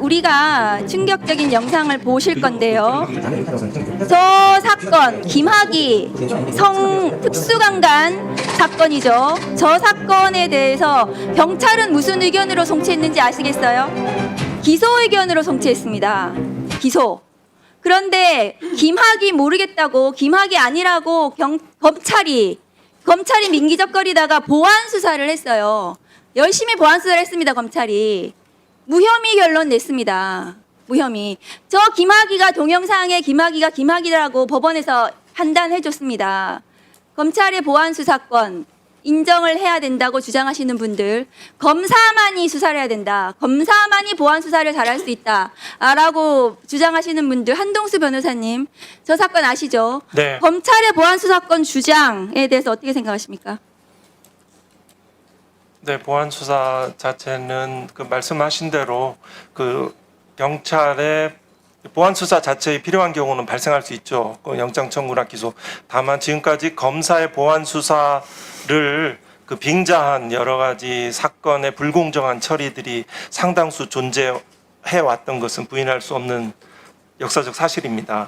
우리가 충격적인 영상을 보실 건데요. 저 사건 김학의 성 특수강간 사건이죠. 저 사건에 대해서 경찰은 무슨 의견으로 송치했는지 아시겠어요? 기소 의견으로 송치했습니다. 기소. 그런데 김학이 모르겠다고 김학이 아니라고 경, 검찰이 검찰이 민기적거리다가 보안 수사를 했어요. 열심히 보안 수사를 했습니다. 검찰이 무혐의 결론 냈습니다. 무혐의. 저 김학이가 동영상에 김학이가 김학이라고 법원에서 판단해 줬습니다. 검찰의 보안 수사권 인정을 해야 된다고 주장하시는 분들 검사만이 수사를 해야 된다. 검사만이 보안 수사를 잘할 수 있다라고 주장하시는 분들 한동수 변호사님 저 사건 아시죠? 네. 검찰의 보안 수사권 주장에 대해서 어떻게 생각하십니까? 네, 보안 수사 자체는 그 말씀하신 대로 그 경찰의 보안 수사 자체에 필요한 경우는 발생할 수 있죠. 그 영장 청구나 기소. 다만 지금까지 검사의 보안 수사를 그 빙자한 여러 가지 사건의 불공정한 처리들이 상당수 존재해 왔던 것은 부인할 수 없는 역사적 사실입니다.